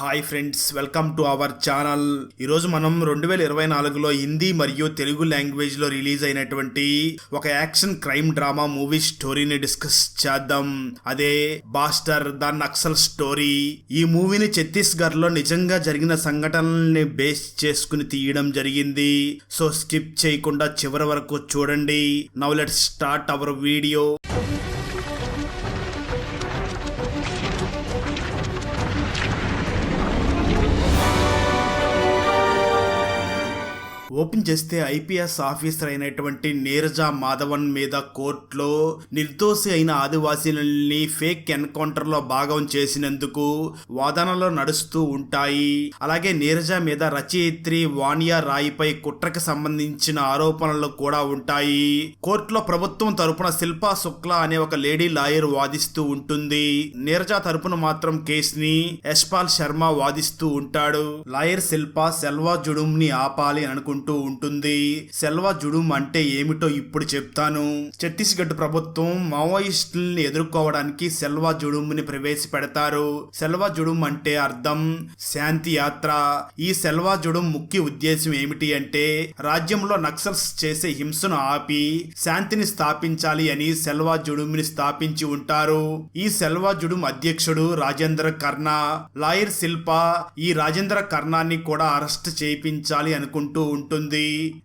Hi friends welcome to our channel ఈరోజు మనం రెండు వేల ఇరవై నాలుగులో హిందీ మరియు తెలుగు లాంగ్వేజ్లో రిలీజ్ అయినటువంటి ఒక యాక్షన్ క్రైమ్ డ్రామా మూవీ స్టోరీని డిస్కస్ చేద్దాం. అదే బాస్టర్ ద నక్సల్ స్టోరీ ఈ మూవీని ఛత్తీస్గఢ్లో నిజంగా జరిగిన సంఘటనల్ని బేస్ చేసుకుని తీయడం జరిగింది. సో స్కిప్ చేయకుండా చివరి వరకు చూడండి. Now let start our video open చేస్తే ఐపీఎస్ ఆఫీసర్ అయినటువంటి నీరజ మాధవన్ మీద కోర్టులో నిర్దోషి అయిన ఆదివాసీలని ఫేక్ ఎన్కౌంటర్లో భాగం చేసినందుకు వాదనలు నడుస్తూ ఉంటాయి. అలాగే నీరజ మీద రచయిత్రి వాణియా రాయిపై కుట్రకు సంబంధించిన ఆరోపణలు కూడా ఉంటాయి. కోర్టులో ప్రభుత్వం తరపున శిల్పా శుక్లా అనే ఒక లేడీ లాయర్ వాదిస్తూ ఉంటుంది. నీరజ తరపున మాత్రం కేసుని యశ్పాల్ శర్మ వాదిస్తూ ఉంటాడు. లాయర్ శిల్ప సెల్వా జుడుమ్ని ఆపాలి అనుకుంటూ ఉంటుంది. సెల్వా జుడుమ్ అంటే ఏమిటో ఇప్పుడు చెప్తాను. ఛత్తీస్గఢ్ ప్రభుత్వం మావోయిస్టుల్ని ఎదుర్కోవడానికి సెల్వా జుడుమ్ని ప్రవేశపెడతారు. సెల్వా జుడుమ్ అంటే అర్థం శాంతి యాత్ర. ఈ సెల్వా జుడుమ్ ముఖ్య ఉద్దేశం ఏమిటి అంటే రాజ్యంలో నక్సల్స్ చేసే హింసను ఆపి శాంతిని స్థాపించాలి అని సెల్వా జుడుమ్ని స్థాపించి ఉంటారు. ఈ సెల్వా జుడుమ్ అధ్యక్షుడు రాజేంద్ర కర్ణ లాయర్ శిల్ప ఈ రాజేంద్ర కర్ణాన్ని కూడా అరెస్ట్ చేయించాలి అనుకుంటూ ఉంటుంది.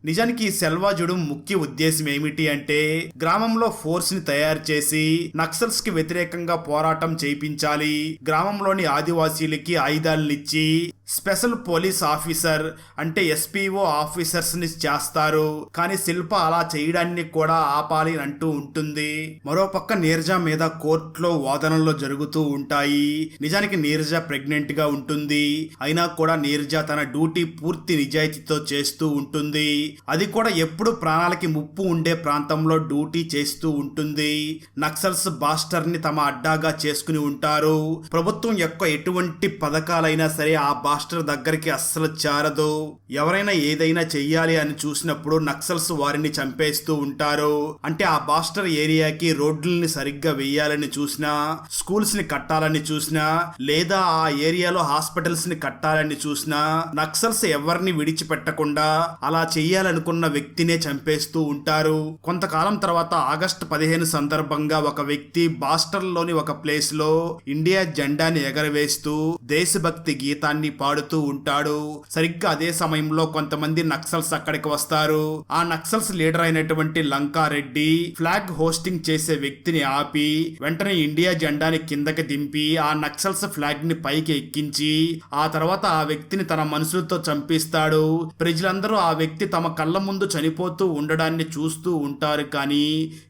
నిజానికి సెల్వాజుడు సెల్వా ముఖ్య ఉద్దేశం ఏమిటి అంటే గ్రామంలో ఫోర్స్ని తయారు చేసి నక్సల్స్కి వ్యతిరేకంగా పోరాటం చేయించాలి. గ్రామంలోని ఆదివాసీలకి ఆయుధాలనిచ్చి స్పెషల్ పోలీస్ ఆఫీసర్ అంటే ఎస్పీఓ ఆఫీసర్స్ని చేస్తారు. కానీ శిల్ప అలా చేయడాన్ని కూడా ఆపాలి అని అంటూ ఉంటుంది. మరోపక్క నీరజ మీద కోర్టులో వాదనలు జరుగుతూ ఉంటాయి. నిజానికి నీరజ ప్రెగ్నెంట్గా ఉంటుంది. అయినా కూడా నీరజ తన డ్యూటీ పూర్తి నిజాయితీతో చేస్తూ ఉంటుంది. అది కూడా ఎప్పుడు ప్రాణాలకి ముప్పు ఉండే ప్రాంతంలో డ్యూటీ చేస్తూ ఉంటుంది. నక్సల్స్ బాస్టర్ని తమ అడ్డాగా చేసుకుని ఉంటారు. ప్రభుత్వం యొక్క ఎటువంటి పథకాలైనా సరే ఆ మాస్టర్ దగ్గరికి అస్సలు చేరదు. ఎవరైనా ఏదైనా చెయ్యాలి అని చూసినప్పుడు నక్సల్స్ వారిని చంపేస్తూ ఉంటారు. అంటే ఆ బాస్టర్ ఏరియాకి రోడ్లని సరిగ్గా వేయాలని చూసినా స్కూల్స్ని కట్టాలని చూసినా లేదా ఆ ఏరియాలో హాస్పిటల్స్ని కట్టాలని చూసినా నక్సల్స్ ఎవరిని విడిచిపెట్టకుండా అలా చెయ్యాలనుకున్న వ్యక్తినే చంపేస్తూ ఉంటారు. కొంతకాలం తర్వాత ఆగస్టు పదిహేను సందర్భంగా ఒక వ్యక్తి బాస్టర్లోని ఒక ప్లేస్లో ఇండియా జెండాని ఎగరవేస్తూ దేశభక్తి గీతాన్ని పాడుతూ ఉంటాడు. సరిగ్గా అదే సమయంలో కొంతమంది నక్సల్స్ అక్కడికి వస్తారు. ఆ నక్సల్స్ లీడర్ అయినటువంటి లంకారెడ్డి ఫ్లాగ్ హోస్టింగ్ చేసే వ్యక్తిని ఆపి వెంటనే ఇండియా జెండాని కిందకి దింపి ఆ నక్సల్స్ ఫ్లాగ్ని పైకి ఎక్కించి ఆ తర్వాత ఆ వ్యక్తిని తన మనుషులతో చంపిస్తాడు. ప్రజలందరూ ఆ వ్యక్తి తమ కళ్ళ ముందు చనిపోతూ ఉండడాన్ని చూస్తూ ఉంటారు కానీ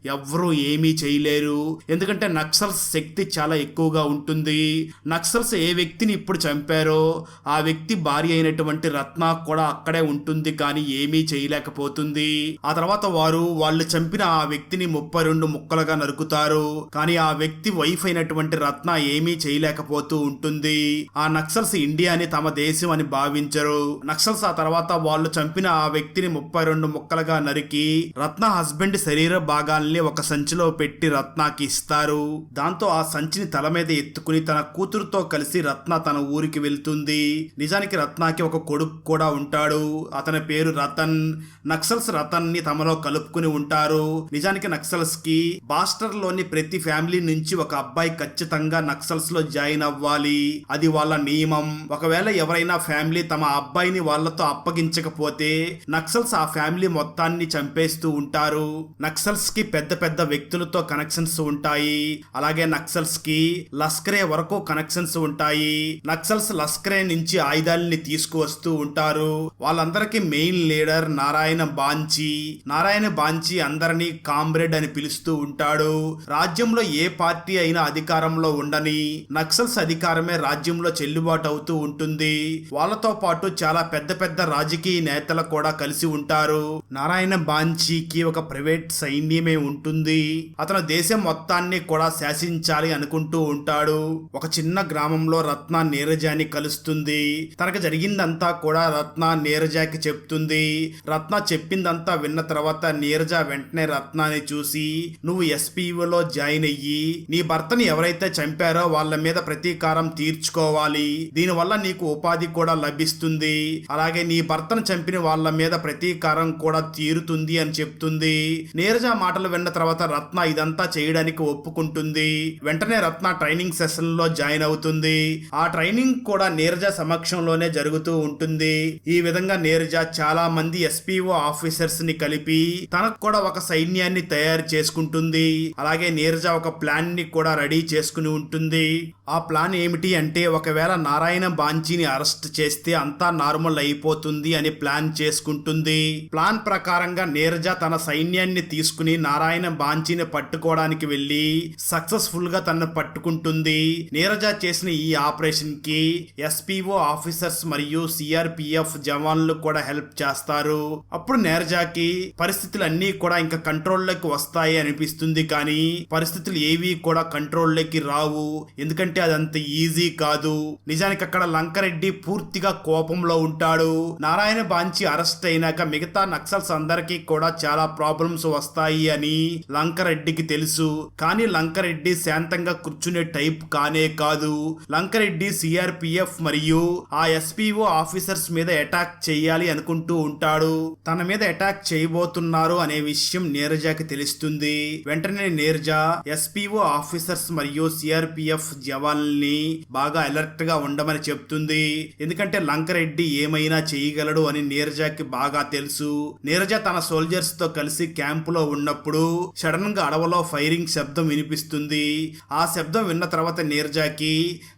ఎవ్వరూ ఏమీ చేయలేరు. ఎందుకంటే నక్సల్స్ శక్తి చాలా ఎక్కువగా ఉంటుంది. నక్సల్స్ ఏ వ్యక్తిని ఇప్పుడు చంపారో ఆ వ్యక్తి భార్య అయినటువంటి రత్న కూడా అక్కడే ఉంటుంది కానీ ఏమీ చేయలేకపోతుంది. ఆ తర్వాత వారు వాళ్ళు చంపిన ఆ వ్యక్తిని ముప్పై రెండు ముక్కలుగా నరుకుతారు. కానీ ఆ వ్యక్తి వైఫ్ అయినటువంటి రత్న ఏమీ చేయలేకపోతూ ఉంటుంది. ఆ నక్సల్స్ ఇండియాని తమ దేశం అని భావించరు. నక్సల్స్ ఆ తర్వాత వాళ్ళు చంపిన ఆ వ్యక్తిని ముప్పై రెండు ముక్కలుగా నరికి రత్న హస్బెండ్ శరీర భాగాల్ని ఒక సంచిలో పెట్టి రత్నాకి ఇస్తారు. దాంతో ఆ సంచిని తల మీద ఎత్తుకుని తన కూతురుతో కలిసి రత్న తన ఊరికి వెళ్తుంది. నిజానికి రత్నాకి ఒక కొడుకు కూడా ఉంటాడు. అతని పేరు రతన్. నక్సల్స్ రతన్ని తమలో కలుపుకుని ఉంటారు. నిజానికి నక్సల్స్కి బాస్టర్లోని ప్రతి ఫ్యామిలీ నుంచి ఒక అబ్బాయి ఖచ్చితంగా నక్సల్స్లో జాయిన్ అవ్వాలి. అది వాళ్ళ నియమం. ఒకవేళ ఎవరైనా ఫ్యామిలీ తమ అబ్బాయిని వాళ్ళతో అప్పగించకపోతే నక్సల్స్ ఆ ఫ్యామిలీ మొత్తాన్ని చంపేస్తూ ఉంటారు. నక్సల్స్కి పెద్ద పెద్ద వ్యక్తులతో కనెక్షన్స్ ఉంటాయి. అలాగే నక్సల్స్కి లస్కరే వరకు కనెక్షన్స్ ఉంటాయి. నక్సల్స్ లస్కరే నుంచి ఆయుధాలని తీసుకువస్తూ ఉంటారు. వాళ్ళందరికీ మెయిన్ లీడర్ నారాయణ బాంచి. నారాయణ బాంచి అందరినీ కామ్రేడ్ అని పిలుస్తూ ఉంటాడు. రాజ్యంలో ఏ పార్టీ అయినా అధికారంలో ఉండని నక్సల్స్ అధికారమే రాజ్యంలో చెల్లుబాటు అవుతూ ఉంటుంది. వాళ్ళతో పాటు చాలా పెద్ద పెద్ద రాజకీయ నేతలు కూడా కలిసి ఉంటారు. నారాయణ బాంచీకి ఒక ప్రైవేట్ సైన్యమే ఉంటుంది. అతను దేశం మొత్తాన్ని కూడా శాసించాలి అనుకుంటూ ఉంటాడు. ఒక చిన్న గ్రామంలో రత్న నీరజాని కలుస్తుంది. ఉంటుంది తనకు జరిగిందంతా కూడా రత్న నీరజకి చెప్తుంది. రత్న చెప్పిందంతా విన్న తర్వాత నీరజ వెంటనే రత్నాన్ని చూసి నువ్వు ఎస్పీఓలో జాయిన్ అయ్యి నీ భర్తని ఎవరైతే చంపారో వాళ్ళ మీద ప్రతీకారం తీర్చుకోవాలి. దీనివల్ల నీకు ఉపాధి కూడా లభిస్తుంది. అలాగే నీ భర్తను చంపిన వాళ్ళ మీద ప్రతీకారం కూడా తీరుతుంది అని చెప్తుంది. నీరజ మాటలు విన్న తర్వాత రత్న ఇదంతా చేయడానికి ఒప్పుకుంటుంది. వెంటనే రత్న ట్రైనింగ్ సెషన్లో జాయిన్ అవుతుంది. ఆ ట్రైనింగ్ కూడా నీరజ సమక్షంలోనే జరుగుతూ ఉంటుంది. ఈ విధంగా నేరుజా చాలా మంది ఎస్పీఓ ఆఫీసర్స్ని కలిపి తనకు కూడా ఒక సైన్యాన్ని తయారు చేసుకుంటుంది. అలాగే నీరజ ఒక ప్లాన్ని కూడా రెడీ చేసుకుని ఉంటుంది. ఆ ప్లాన్ ఏమిటి అంటే ఒకవేళ నారాయణ బాంచీని అరెస్ట్ చేస్తే అంతా నార్మల్ అయిపోతుంది అని ప్లాన్ చేసుకుంటుంది. ప్లాన్ ప్రకారంగా నీరజ తన సైన్యాన్ని తీసుకుని నారాయణ బాంచీని పట్టుకోవడానికి వెళ్ళి సక్సెస్ఫుల్గా తనను పట్టుకుంటుంది. నీరజ చేసిన ఈ ఆపరేషన్కి ఎస్పీఓ ఆఫీసర్స్ మరియు సిఆర్పిఎఫ్ జవాన్లు కూడా హెల్ప్ చేస్తారు. అప్పుడు నీరజాకి పరిస్థితులు అన్నీ కూడా ఇంకా కంట్రోల్లోకి వస్తాయి అనిపిస్తుంది కానీ పరిస్థితులు ఏవి కూడా కంట్రోల్లోకి రావు. ఎందుకంటే అదంత ఈజీ కాదు. నిజానికి అక్కడ లంకరెడ్డి పూర్తిగా కోపంలో ఉంటాడు. నారాయణ బాంచి అరెస్ట్ అయినాక మిగతా నక్సల్స్ అందరికీ కూడా చాలా ప్రాబ్లమ్స్ వస్తాయి అని లంకరెడ్డికి తెలుసు. కానీ లంకరెడ్డి శాంతంగా కూర్చునే టైప్ కానే కాదు. లంకరెడ్డి సిఆర్పిఎఫ్ మరియు ఆ ఎస్పీఓ ఆఫీసర్స్ మీద అటాక్ చేయాలి అనుకుంటూ ఉంటాడు. తన మీద అటాక్ చేయబోతున్నారు అనే విషయం నీరజాకి తెలుస్తుంది. వెంటనే నీరజ ఎస్పీఓ ఆఫీసర్స్ మరియు సిఆర్పిఎఫ్ వాళ్ళని బాగా అలర్ట్గా ఉండమని చెప్తుంది. ఎందుకంటే లంకరెడ్డి ఏమైనా చేయగలడు అని నీరజాకి బాగా తెలుసు. నీరజ తన సోల్జర్స్తో కలిసి క్యాంపులో ఉన్నప్పుడు సడన్గా అడవలో ఫైరింగ్ శబ్దం వినిపిస్తుంది. ఆ శబ్దం విన్న తర్వాత నీరజాకి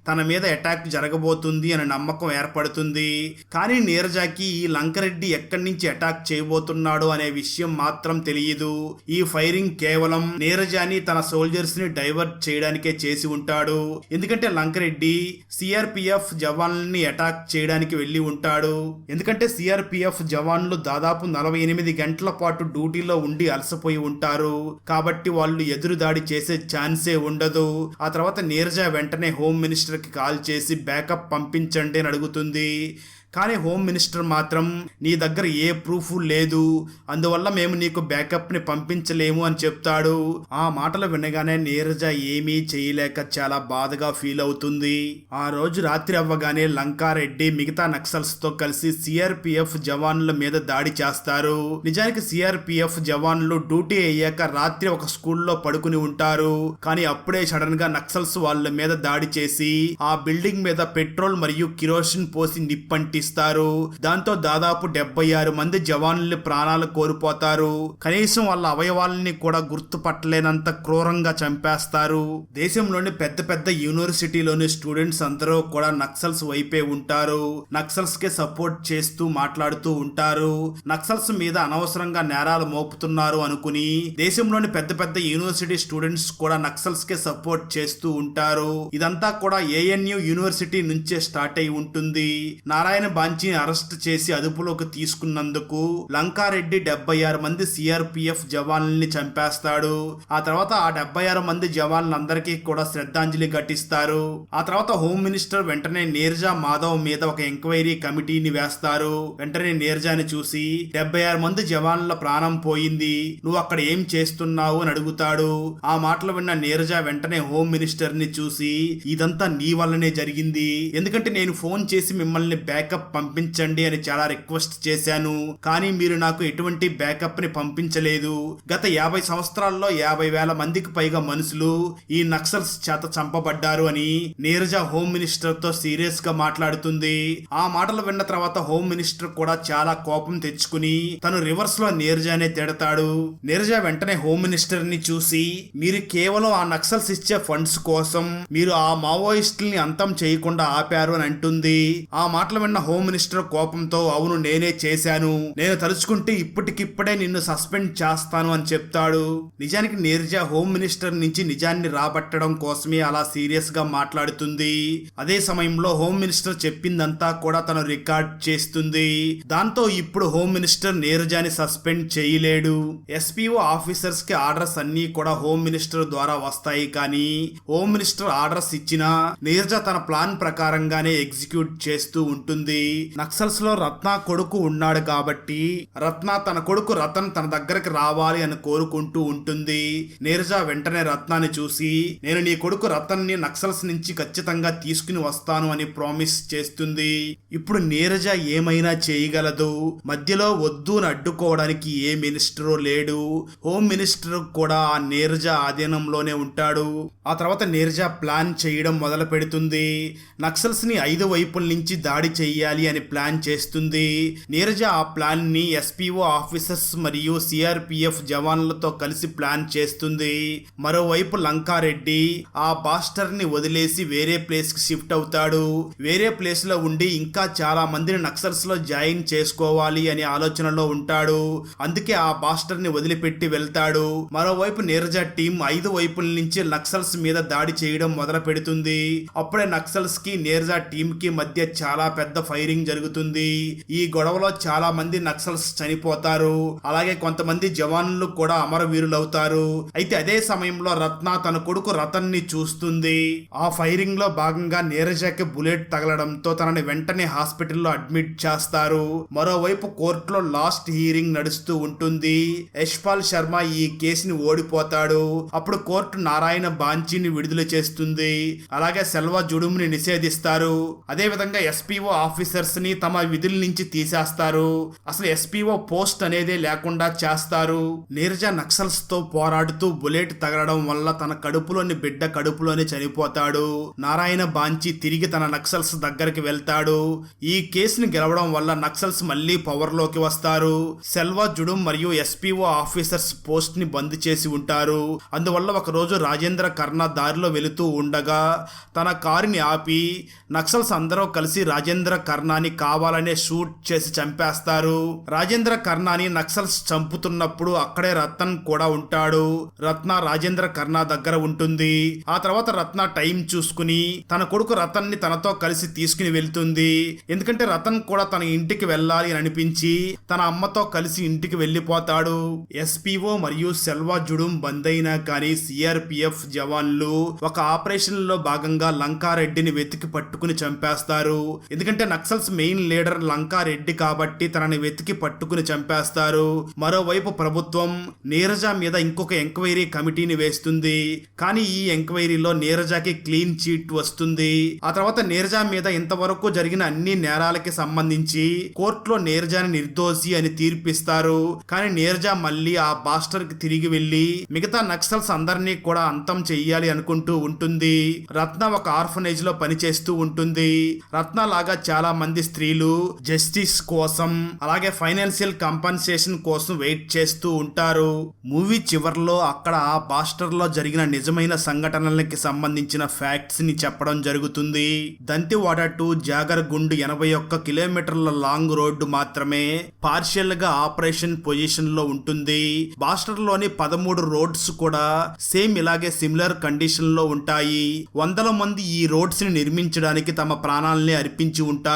తన మీద అటాక్ జరగబోతుంది అనే నమ్మకం ఏర్పడుతుంది. కానీ నీరజాకి ఈ లంకరెడ్డి ఎక్కడి నుంచి అటాక్ చేయబోతున్నాడు అనే విషయం మాత్రం తెలియదు. ఈ ఫైరింగ్ కేవలం నీరజాని తన సోల్జర్స్ని డైవర్ట్ చేయడానికే చేసి ఉంటాడు. ఎందుకంటే లంకరెడ్డి సిఆర్పిఎఫ్ జవాన్లని అటాక్ చేయడానికి వెళ్ళి ఉంటాడు. ఎందుకంటే సిఆర్పిఎఫ్ జవాన్లు దాదాపు నలభై ఎనిమిది గంటల పాటు డ్యూటీలో ఉండి అలసిపోయి ఉంటారు. కాబట్టి వాళ్ళు ఎదురు దాడి చేసే ఛాన్సే ఉండదు. ఆ తర్వాత నీరజ వెంటనే హోమ్ మినిస్టర్కి కాల్ చేసి బ్యాకప్ పంపించండి అని అడుగుతుంది. కానీ హోమ్ మినిస్టర్ మాత్రం నీ దగ్గర ఏ ప్రూఫ్ లేదు. అందువల్ల మేము నీకు బ్యాకప్ని పంపించలేము అని చెప్తాడు. ఆ మాటలు వినగానే నీరజ ఏమీ చేయలేక చాలా బాధగా ఫీల్ అవుతుంది. ఆ రోజు రాత్రి అవ్వగానే లంకారెడ్డి మిగతా నక్సల్స్తో కలిసి సిఆర్పిఎఫ్ జవాన్ల మీద దాడి చేస్తారు. నిజానికి సిఆర్పిఎఫ్ జవాన్లు డ్యూటీ అయ్యాక రాత్రి ఒక స్కూల్లో పడుకుని ఉంటారు. కానీ అప్పుడే సడన్గా నక్సల్స్ వాళ్ళ మీద దాడి చేసి ఆ బిల్డింగ్ మీద పెట్రోల్ మరియు కిరోసిన్ పోసి నిప్పంటి ఇస్తారు దాంతో దాదాపు డెబ్బై ఆరు మంది జవాన్లు ప్రాణాలు కోల్పోతారు. కనీసం వాళ్ళ అవయవాలని కూడా గుర్తుపట్టలేనంత క్రూరంగా చంపేస్తారు. దేశంలోని పెద్ద పెద్ద యూనివర్సిటీలోని స్టూడెంట్స్ అందరూ కూడా నక్సల్స్ వైపే ఉంటారు. నక్సల్స్కి సపోర్ట్ చేస్తూ మాట్లాడుతూ ఉంటారు. నక్సల్స్ మీద అనవసరంగా నేరాలు మోపుతున్నారు అనుకుని దేశంలోని పెద్ద పెద్ద యూనివర్సిటీ స్టూడెంట్స్ కూడా నక్సల్స్కి సపోర్ట్ చేస్తూ ఉంటారు. ఇదంతా కూడా ఏఎన్యు యూనివర్సిటీ నుంచే స్టార్ట్ అయి ఉంటుంది. నారాయణ బాంచీని అరెస్ట్ చేసి అదుపులోకి తీసుకున్నందుకు లంకారెడ్డి డెబ్బై ఆరు మంది సిఆర్పిఎఫ్ జవాన్లని చంపేస్తాడు. ఆ తర్వాత ఆ డెబ్బై ఆరు మంది జవాన్లందరికీ కూడా శ్రద్ధాంజలి ఘటిస్తారు. ఆ తర్వాత హోమ్ మినిస్టర్ వెంటనే నీరజా మాధవ్ మీద ఒక ఎంక్వైరీ కమిటీని వేస్తారు. వెంటనే నీరజాని చూసి డెబ్బై ఆరు మంది జవాన్ల ప్రాణం పోయింది. నువ్వు అక్కడ ఏం చేస్తున్నావు? అని అడుగుతాడు. ఆ మాటలు విన్న నీరజా వెంటనే హోమ్ మినిస్టర్ని చూసి ఇదంతా నీ వల్లనే జరిగింది. ఎందుకంటే నేను ఫోన్ చేసి మిమ్మల్ని బ్యాకప్ పంపించండి అని చాలా రిక్వెస్ట్ చేశాను. కానీ మీరు నాకు ఎటువంటి బ్యాకప్ని పంపించలేదు. గత యాభై సంవత్సరాల్లో యాభై వేల మందికి పైగా మనుషులు ఈ నక్సల్స్ చేత చంపబడ్డారు అని నీరజ హోమ్ మినిస్టర్తో సీరియస్గా మాట్లాడుతుంది. ఆ మాటలు విన్న తర్వాత హోమ్ మినిస్టర్ కూడా చాలా కోపం తెచ్చుకుని తను రివర్స్లో నీరజానే తిడతాడు. నీరజ వెంటనే హోమ్ మినిస్టర్ని చూసి మీరు కేవలం ఆ నక్సల్స్ ఇచ్చే ఫండ్స్ కోసం మీరు ఆ మావోయిస్టుల్ని అంతం చేయకుండా ఆపారు అని అంటుంది. ఆ మాటలు విన్న హోమ్ మినిస్టర్ కోపంతో అవును నేనే చేశాను. నేను తలుచుకుంటే ఇప్పటికిప్పుడే నిన్ను సస్పెండ్ చేస్తాను అని చెప్తాడు. నిజానికి నీరజ హోమ్ మినిస్టర్ నుంచి నిజాన్ని రాబట్టడం కోసమే అలా సీరియస్గా మాట్లాడుతుంది. అదే సమయంలో హోమ్ మినిస్టర్ చెప్పిందంతా కూడా తను రికార్డ్ చేస్తుంది. దాంతో ఇప్పుడు హోమ్ మినిస్టర్ నీరజాని సస్పెండ్ చేయలేడు. ఎస్పీఓ ఆఫీసర్స్కి ఆర్డర్స్ అన్ని కూడా హోమ్ మినిస్టర్ ద్వారా వస్తాయి. కానీ హోమ్ మినిస్టర్ ఆర్డర్స్ ఇచ్చినా నీరజ తన ప్లాన్ ప్రకారంగానే ఎగ్జిక్యూట్ చేస్తూ ఉంటుంది. నక్సల్స్లో రత్న కొడుకు ఉన్నాడు కాబట్టి రత్న తన కొడుకు రతన్ తన దగ్గరికి రావాలి అని కోరుకుంటూ ఉంటుంది. నీరజ వెంటనే రత్నాన్ని చూసి నేను నీ కొడుకు రతన్ని నక్సల్స్ నుంచి ఖచ్చితంగా తీసుకుని వస్తాను అని ప్రామిస్ చేస్తుంది. ఇప్పుడు నీరజ ఏమైనా చేయగలదు? మధ్యలో వద్దు అని అడ్డుకోవడానికి ఏ మినిస్టరు లేడు. హోమ్ మినిస్టర్ కూడా ఆ నీరజ ఆధీనంలోనే ఉంటాడు. ఆ తర్వాత నీరజ ప్లాన్ చేయడం మొదలు పెడుతుంది నక్సల్స్ని ఐదు వైపుల నుంచి దాడి చెయ్యాలి అని ప్లాన్ చేస్తుంది. నీరజ ఆ ప్లాన్ని ఎస్పీఓ ఆఫీసర్స్ మరియు సిఆర్పిఎఫ్ జవాన్లతో కలిసి ప్లాన్ చేస్తుంది. మరోవైపు లంకారెడ్డి ఆ బాస్టర్ని వదిలేసి వేరే ప్లేస్కి షిఫ్ట్ అవుతాడు. వేరే ప్లేస్లో ఉండి ఇంకా చాలా మందిని నక్సల్స్లో జాయిన్ చేసుకోవాలి అనే ఆలోచనలో ఉంటాడు. అందుకే ఆ బాస్టర్ని వదిలిపెట్టి వెళ్తాడు. మరోవైపు నీరజ టీం ఐదు వైపుల నుంచి నక్సల్స్ మీద దాడి చేయడం మొదలు పెడుతుంది అప్పుడే నక్సల్స్కి నీరజ టీం కి మధ్య చాలా పెద్ద ఫైరింగ్ జరుగుతుంది. ఈ గొడవలో చాలా మంది నక్సల్స్ చనిపోతారు. అలాగే కొంతమంది జవాన్లు కూడా అమరవీరులవుతారు. అయితే అదే సమయంలో రత్న తన కొడుకు రతన్ని చూస్తుంది. ఆ ఫైరింగ్లో భాగంగా నీరజకి బుల్లెట్ తగలడంతో తనని వెంటనే హాస్పిటల్లో అడ్మిట్ చేస్తారు. మరోవైపు కోర్టులో లాస్ట్ హీరింగ్ నడుస్తూ ఉంటుంది. యశ్పాల్ శర్మ ఈ కేసుని ఓడిపోతాడు. అప్పుడు కోర్టు నారాయణ బాంచీని విడుదల చేస్తుంది. అలాగే సెల్వా జుడుముని నిషేధిస్తారు. అదే విధంగా ఎస్పీఓ ఆఫీస్ ని తమ విధుల నుంచి తీసేస్తారు. అసలు ఎస్పీఓ పోస్ట్ అనేదే లేకుండా చేస్తారు. నీరజ నక్సల్స్తో పోరాడుతూ బుల్లెట్ తగలడం వల్ల తన కడుపులోని బిడ్డ కడుపులోనే చనిపోతాడు. నారాయణ బాంచి తిరిగి తన నక్సల్స్ దగ్గరికి వెళ్తాడు. ఈ కేసుని గెలవడం వల్ల నక్సల్స్ మళ్ళీ పవర్లోకి వస్తారు. సెల్వా జుడుం మరియు ఎస్పీఓ ఆఫీసర్స్ పోస్ట్ని బంద్ చేసి ఉంటారు. అందువల్ల ఒక రోజు రాజేంద్ర కర్ణ దారిలో వెళుతూ ఉండగా తన కారుని ఆపి నక్సల్స్ అందరూ కలిసి రాజేంద్ర కర్ణాని కావాలనే షూట్ చేసి చంపేస్తారు. రాజేంద్ర కర్ణాని నక్సల్స్ చంపుతున్నప్పుడు అక్కడే రతన్ కూడా ఉంటాడు. రత్న రాజేంద్ర కర్ణ దగ్గర ఉంటుంది. ఆ తర్వాత రత్న టైం చూసుకుని తన కొడుకు రతన్ని తనతో కలిసి తీసుకుని వెళ్తుంది. ఎందుకంటే రతన్ కూడా తన ఇంటికి వెళ్ళాలి అని అనిపించి తన అమ్మతో కలిసి ఇంటికి వెళ్ళిపోతాడు. ఎస్పీఓ మరియు సెల్వా జుడుం బంద్ అయినా కానీ సిఆర్పిఎఫ్ జవాన్లు ఒక ఆపరేషన్లో భాగంగా లంకారెడ్డిని వెతికి పట్టుకుని చంపేస్తారు. ఎందుకంటే నక్సల్స్ మెయిన్ లీడర్ లంకారెడ్డి కాబట్టి తనని వెతికి పట్టుకుని చంపేస్తారు. మరోవైపు ప్రభుత్వం నీరజ మీద ఇంకొక ఎంక్వైరీ కమిటీని వేస్తుంది. కానీ ఈ ఎంక్వైరీలో నీరజకి క్లీన్ చీట్ వస్తుంది. ఆ తర్వాత నీరజ మీద ఇంతవరకు జరిగిన అన్ని నేరాలకి సంబంధించి కోర్టులో నీరజాని నిర్దోషి అని తీర్పిస్తారు. కానీ నీరజ మళ్ళీ ఆ బాస్టర్కి తిరిగి వెళ్ళి మిగతా నక్సల్స్ అందరినీ కూడా అంతం చెయ్యాలి అనుకుంటూ ఉంటుంది. రత్న ఒక ఆర్ఫనేజ్లో పనిచేస్తూ ఉంటుంది. రత్న లాగా చాలా చాలా మంది స్త్రీలు జస్టిస్ కోసం అలాగే ఫైనాన్షియల్ కంపన్సేషన్ కోసం వెయిట్ చేస్తూ ఉంటారు. మూవీ చివరిలో అక్కడ ఆ బాస్టర్లో జరిగిన నిజమైన సంఘటనలకి సంబంధించిన ఫ్యాక్ట్స్ని చెప్పడం జరుగుతుంది. దంతివాడ టు జాగర్ గుండు ఎనభై ఒక్క కిలోమీటర్ల లాంగ్ రోడ్డు మాత్రమే పార్షియల్గా ఆపరేషన్ పొజిషన్లో ఉంటుంది. బాస్టర్లోని పదమూడు రోడ్స్ కూడా సేమ్ ఇలాగే సిమిలర్ కండిషన్లో ఉంటాయి. వందల మంది ఈ రోడ్స్ని నిర్మించడానికి తమ ప్రాణాలని అర్పించి ఉంటారు.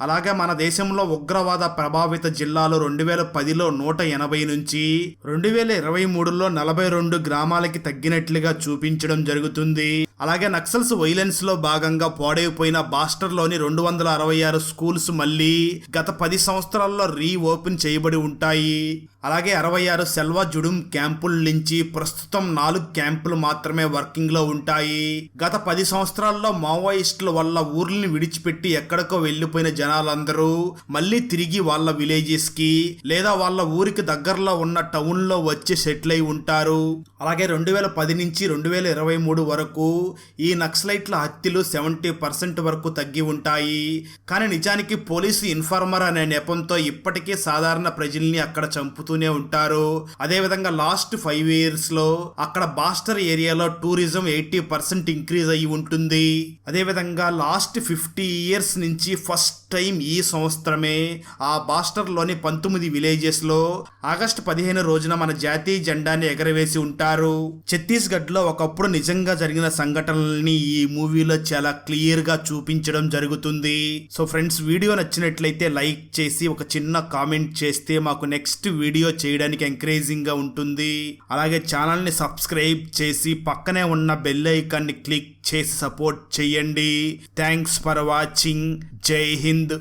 అలాగే మన దేశంలో ఉగ్రవాద ప్రభావిత జిల్లాలు రెండు వేల పదిలో నూట ఎనభై నుంచి రెండు వేల ఇరవై మూడులో నలభై రెండు గ్రామాలకి తగ్గినట్లుగా చూపించడం జరుగుతుంది. అలాగే నక్సల్స్ వైలెన్స్లో భాగంగా పాడైపోయిన బాస్టర్లోని రెండు వందల అరవై ఆరు స్కూల్స్ మళ్ళీ గత పది సంవత్సరాల్లో రీ ఓపెన్ చేయబడి ఉంటాయి. అలాగే అరవై ఆరు సెల్వా జుడుం క్యాంపుల నుంచి ప్రస్తుతం నాలుగు క్యాంపులు మాత్రమే వర్కింగ్లో ఉంటాయి. గత పది సంవత్సరాల్లో మావోయిస్టుల వల్ల ఊర్లని విడిచిపెట్టి ఎక్కడికో వెళ్ళిపోయిన జనాలందరూ మళ్ళీ తిరిగి వాళ్ళ విలేజెస్కి లేదా వాళ్ళ ఊరికి దగ్గరలో ఉన్న టౌన్లో వచ్చి సెటిల్ అయి ఉంటారు. అలాగే రెండు వేల పది నుంచి రెండు వేల ఇరవై మూడు వరకు ఈ నక్సలైట్ల హత్యలు సెవెంటీ పర్సెంట్ వరకు తగ్గి ఉంటాయి. కానీ నిజానికి పోలీసు ఇన్ఫార్మర్ అనే నెపంతో ఇప్పటికీ సాధారణ ప్రజల్ని అక్కడ చంపుతూనే ఉంటారు. అదేవిధంగా లాస్ట్ ఫైవ్ ఇయర్స్లో అక్కడ బాస్టర్ ఏరియాలో టూరిజం ఎయిటీ పర్సెంట్ ఇంక్రీజ్ అయ్యి ఉంటుంది. అదేవిధంగా లాస్ట్ ఫిఫ్టీ ఇయర్స్ నుంచి ఫస్ట్ టైం ఈ సంవత్సరమే ఆ బాస్టర్లోని పంతొమ్మిది విలేజెస్లో ఆగస్ట్ ఆగస్టు పదిహేను రోజున మన జాతీయ జెండాని ఎగరవేసి ఉంటారు. ఛత్తీస్గఢ్లో ఒకప్పుడు నిజంగా జరిగిన సంఘటనల్ని ఈ మూవీలో చాలా క్లియర్గా చూపించడం జరుగుతుంది. సో ఫ్రెండ్స్ వీడియో నచ్చినట్లయితే లైక్ చేసి ఒక చిన్న కామెంట్ చేస్తే మాకు నెక్స్ట్ వీడియో చేయడానికి ఎంకరేజింగ్గా ఉంటుంది. అలాగే ఛానల్ని సబ్స్క్రైబ్ చేసి పక్కనే ఉన్న బెల్ ఐకాన్ని క్లిక్ చేసి సపోర్ట్ చేయండి. Thanks for watching. జై హింద్.